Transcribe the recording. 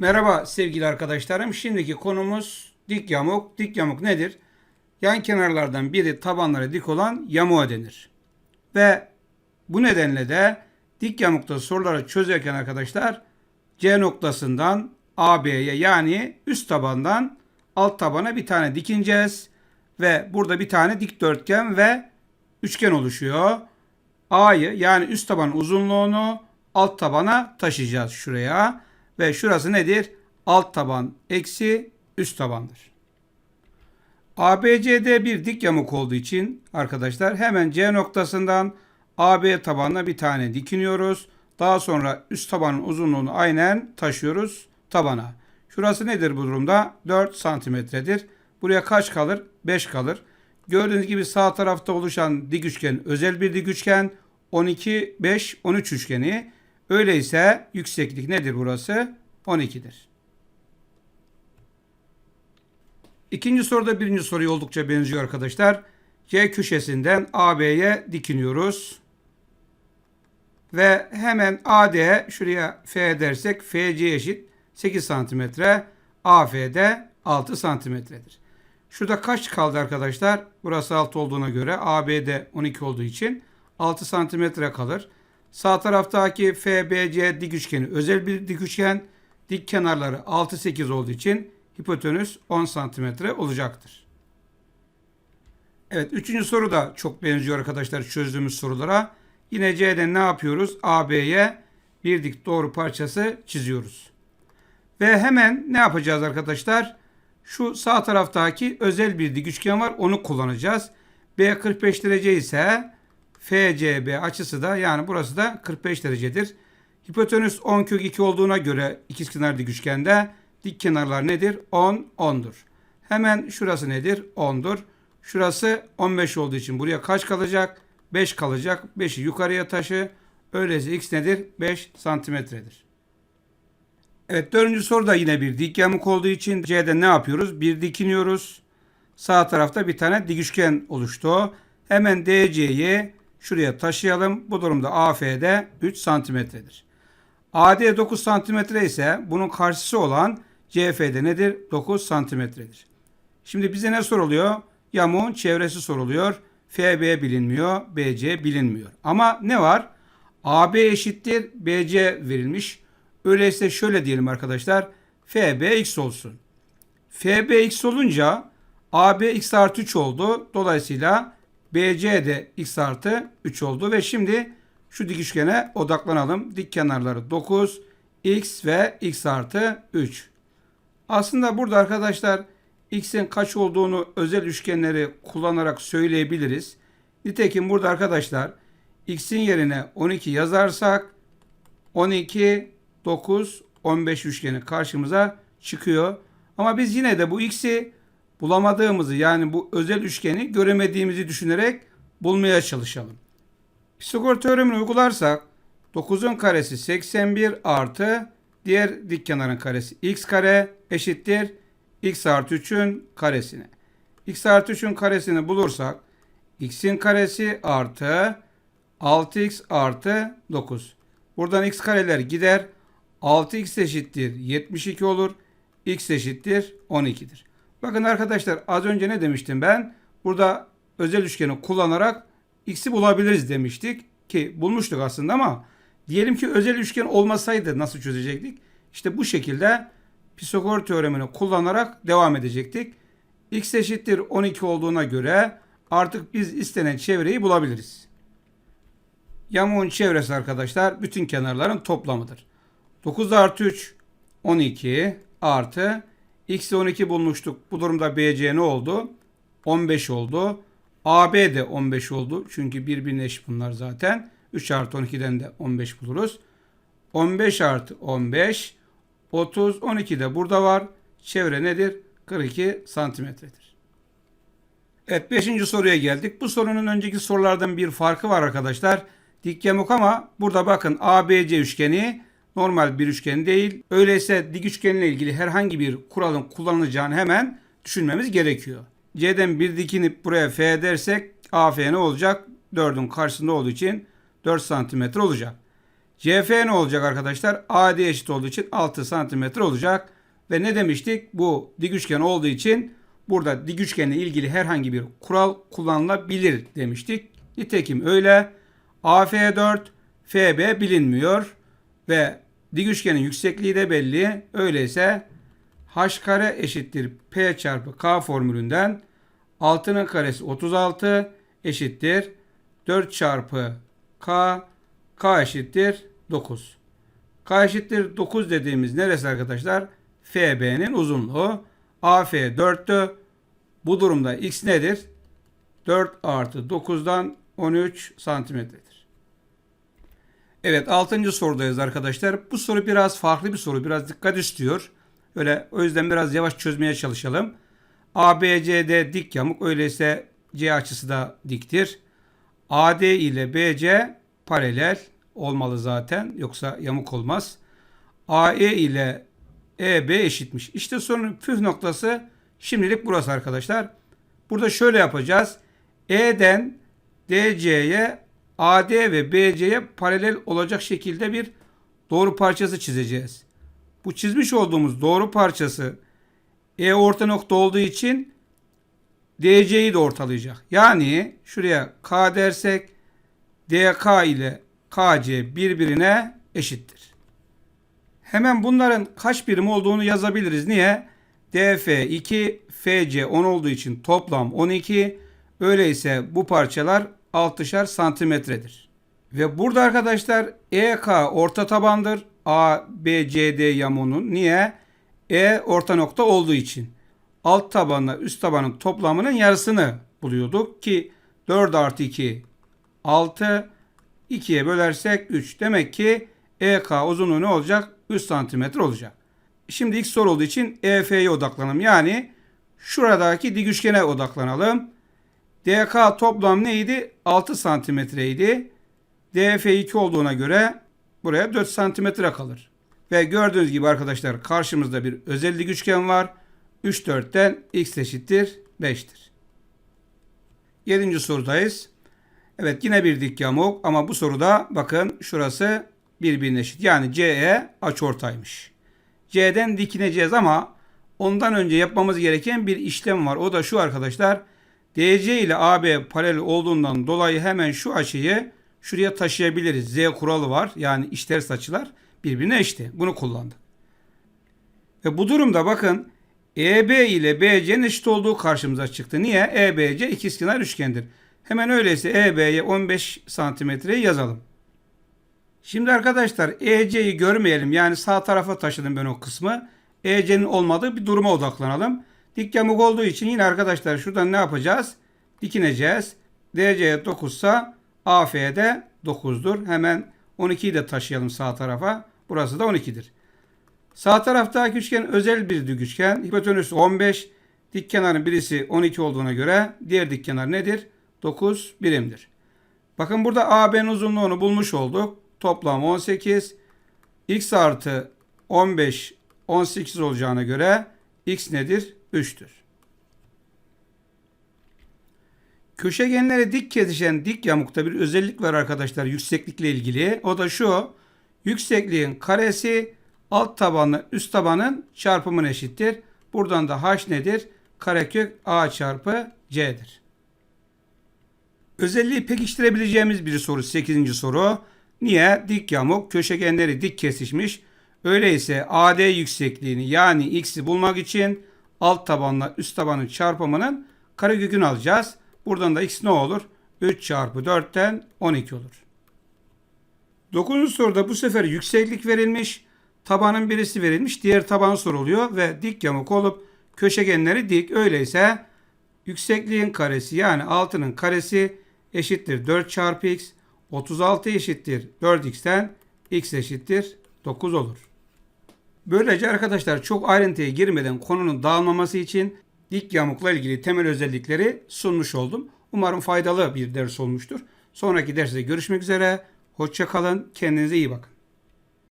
Merhaba sevgili arkadaşlarım. Şimdiki konumuz dik yamuk. Dik yamuk nedir? Yan kenarlardan biri tabanları dik olan yamuğa denir. Ve bu nedenle de dik yamukta soruları çözerken arkadaşlar C noktasından AB'ye yani üst tabandan alt tabana bir tane dikineceğiz. Ve burada bir tane dikdörtgen ve üçgen oluşuyor. A'yı yani üst tabanın uzunluğunu alt tabana taşıyacağız şuraya. Ve şurası nedir? Alt taban eksi üst tabandır. ABCD bir dik yamuk olduğu için arkadaşlar hemen C noktasından AB tabanına bir tane dikiniyoruz. Daha sonra üst tabanın uzunluğunu aynen taşıyoruz tabana. Şurası nedir bu durumda? 4 santimetredir. Buraya kaç kalır? 5 kalır. Gördüğünüz gibi sağ tarafta oluşan dik üçgen özel bir dik üçgen. 12, 5, 13 üçgeni. Öyleyse yükseklik nedir burası? 12'dir. İkinci soruda birinci soruya oldukça benziyor arkadaşlar. C köşesinden AB'ye dikiniyoruz. Ve hemen AD'ye şuraya F dersek FC eşit 8 santimetre. AF'de 6 santimetredir. Şurada kaç kaldı arkadaşlar? Burası 6 olduğuna göre AB'de 12 olduğu için 6 santimetre kalır. Sağ taraftaki FBC dik üçgeni özel bir dik üçgen. Dik kenarları 6-8 olduğu için hipotenüs 10 santimetre olacaktır. Evet üçüncü soru da çok benziyor arkadaşlar çözdüğümüz sorulara. Yine C'den ne yapıyoruz? AB'ye bir dik doğru parçası çiziyoruz. Ve hemen ne yapacağız arkadaşlar? Şu sağ taraftaki özel bir dik üçgen var. Onu kullanacağız. B 45 derece ise FCB açısı da yani burası da 45 derecedir. Hipotenüs 10 kök 2 olduğuna göre ikizkenar dik üçgende dik kenarlar nedir? 10, 10'dur. Hemen şurası nedir? 10'dur. Şurası 15 olduğu için buraya kaç kalacak? 5 kalacak. 5'i yukarıya taşı. Öyleyse x nedir? 5 santimetredir. Evet dördüncü soru da yine bir dik yamuk olduğu için C'de ne yapıyoruz? Bir dikiniyoruz. Sağ tarafta bir tane dik üçgen oluştu. Hemen DC'yi şuraya taşıyalım. Bu durumda AF'de 3 santimetredir. AD 9 santimetre ise bunun karşısı olan CF'de nedir? 9 santimetredir. Şimdi bize ne soruluyor? Yamuğun çevresi soruluyor. FB bilinmiyor, BC bilinmiyor. Ama ne var? AB eşittir BC verilmiş. Öyleyse şöyle diyelim arkadaşlar. FB x olsun. FB x olunca AB x artı 3 oldu. Dolayısıyla BC de x artı 3 oldu. Ve şimdi şu dik üçgene odaklanalım. Dik kenarları 9, x ve x artı 3. Aslında burada arkadaşlar x'in kaç olduğunu özel üçgenleri kullanarak söyleyebiliriz. Nitekim burada arkadaşlar x'in yerine 12 yazarsak 12, 9, 15 üçgeni karşımıza çıkıyor. Ama biz yine de bu x'i bulamadığımızı yani bu özel üçgeni göremediğimizi düşünerek bulmaya çalışalım. Pisagor teoremini uygularsak 9'un karesi 81 artı diğer dik kenarın karesi x kare eşittir x artı 3'ün karesine. x artı 3'ün karesini bulursak x'in karesi artı 6x artı 9. Buradan x kareler gider. 6x eşittir 72 olur. x eşittir 12'dir. Bakın arkadaşlar az önce ne demiştim ben? Burada özel üçgeni kullanarak x'i bulabiliriz demiştik. Ki bulmuştuk aslında ama diyelim ki özel üçgen olmasaydı nasıl çözecektik? İşte bu şekilde Pisagor teoremini kullanarak devam edecektik. x eşittir 12 olduğuna göre artık biz istenen çevreyi bulabiliriz. Yamuğun çevresi arkadaşlar bütün kenarların toplamıdır. 9 artı 3 12 artı x'i 12 bulmuştuk. Bu durumda BC ne oldu? 15 oldu. AB de 15 oldu. Çünkü birbirine eş bunlar zaten. 3 artı 12'den de 15 buluruz. 15 artı 15 30 12 de burada var. Çevre nedir? 42 santimetredir. Evet 5. soruya geldik. Bu sorunun önceki sorulardan bir farkı var arkadaşlar. Dik yamuk ama burada bakın ABC üçgeni normal bir üçgen değil. Öyleyse dik üçgenle ilgili herhangi bir kuralın kullanılacağını hemen düşünmemiz gerekiyor. C'den bir dikinip buraya F dersek AF ne olacak? 4'ün karşısında olduğu için 4 santimetre olacak. CF ne olacak arkadaşlar? AD eşit olduğu için 6 santimetre olacak. Ve ne demiştik? Bu dik üçgen olduğu için burada dik üçgenle ilgili herhangi bir kural kullanılabilir demiştik. Nitekim öyle. AF4, FB bilinmiyor ve dik üçgenin yüksekliği de belli. Öyleyse h kare eşittir p çarpı k formülünden 6'nın karesi 36 eşittir 4 çarpı k k eşittir 9. K eşittir 9 dediğimiz neresi arkadaşlar? FB'nin uzunluğu. AF 4'tü. Bu durumda x nedir? 4 artı 9'dan 13 santimetredir. Evet 6. sorudayız arkadaşlar. Bu soru biraz farklı bir soru. Biraz dikkat istiyor. Öyle o yüzden biraz yavaş çözmeye çalışalım. ABCD dik yamuk. Öyleyse C açısı da diktir. AD ile BC paralel olmalı zaten. Yoksa yamuk olmaz. AE ile EB eşitmiş. İşte sorunun püf noktası şimdilik burası arkadaşlar. Burada şöyle yapacağız. E'den DC'ye AD ve BC'ye paralel olacak şekilde bir doğru parçası çizeceğiz. Bu çizmiş olduğumuz doğru parçası E orta nokta olduğu için DC'yi de ortalayacak. Yani şuraya K dersek DK ile KC birbirine eşittir. Hemen bunların kaç birim olduğunu yazabiliriz. Niye? DF 2, FC 10 olduğu için toplam 12. Öyleyse bu parçalar 6'şar santimetredir. Ve burada arkadaşlar EK orta tabandır. A, B, C, D yamuğunun. Niye? E orta nokta olduğu için. Alt tabanla üst tabanın toplamının yarısını buluyorduk ki 4 artı 2 6 2'ye bölersek 3. Demek ki EK uzunluğu ne olacak? 3 santimetre olacak. Şimdi ilk soru olduğu için EF'ye odaklanalım. Yani şuradaki dik üçgene odaklanalım. DK toplam neydi? 6 santimetreydi. DF 2 olduğuna göre buraya 4 santimetre kalır. Ve gördüğünüz gibi arkadaşlar karşımızda bir özel dik üçgen var. 3 4'ten x eşittir 5'tir. 7. sorudayız. Evet yine bir dik yamuk ama bu soruda bakın şurası birbirine eşit. Yani CE açıortaymış. C'den dikineceğiz ama ondan önce yapmamız gereken bir işlem var. O da şu arkadaşlar. DC ile AB paralel olduğundan dolayı hemen şu açıyı şuraya taşıyabiliriz. Z kuralı var. Yani işters açılar birbirine eşit. Bunu kullandık. Ve bu durumda bakın EB ile BC'nin eşit olduğu karşımıza çıktı. Niye? EBC ikizkenar üçgendir. Hemen öyleyse EB'ye 15 santimetreyi yazalım. Şimdi arkadaşlar EC'yi görmeyelim. Yani sağ tarafa taşıdım ben o kısmı. EC'nin olmadığı bir duruma odaklanalım. Dik yamuk olduğu için yine arkadaşlar şuradan ne yapacağız? Dikineceğiz. DC 9 ise AF'de 9'dur. Hemen 12'yi de taşıyalım sağ tarafa. Burası da 12'dir. Sağ taraftaki üçgen özel bir dik üçgen. Hipotenüsü 15. Dik kenarın birisi 12 olduğuna göre diğer dik kenar nedir? 9 birimdir. Bakın burada AB'nin uzunluğunu bulmuş olduk. Toplam 18. X artı 15 18 olacağına göre X nedir? 3'tür. Köşegenlere dik kesişen dik yamukta bir özellik var arkadaşlar yükseklikle ilgili. O da şu. Yüksekliğin karesi alt tabanla üst tabanın çarpımına eşittir. Buradan da h nedir? Karekök a çarpı c'dir. Özelliği pekiştirebileceğimiz bir soru 8. soru. Niye? Dik yamuk köşegenleri dik kesişmiş. Öyleyse AD yüksekliğini yani x'i bulmak için alt tabanla üst tabanın çarpımının karekökünü alacağız. Buradan da x ne olur? 3 çarpı 4'ten 12 olur. 9. soruda bu sefer yükseklik verilmiş. Tabanın birisi verilmiş. Diğer taban soruluyor ve dik yamuk olup köşegenleri dik. Öyleyse yüksekliğin karesi yani altının karesi eşittir 4 çarpı x. 36 eşittir 4x'ten x eşittir 9 olur. Böylece arkadaşlar çok ayrıntıya girmeden konunun dağılmaması için dik yamukla ilgili temel özellikleri sunmuş oldum. Umarım faydalı bir ders olmuştur. Sonraki derste görüşmek üzere. Hoşçakalın. Kendinize iyi bakın.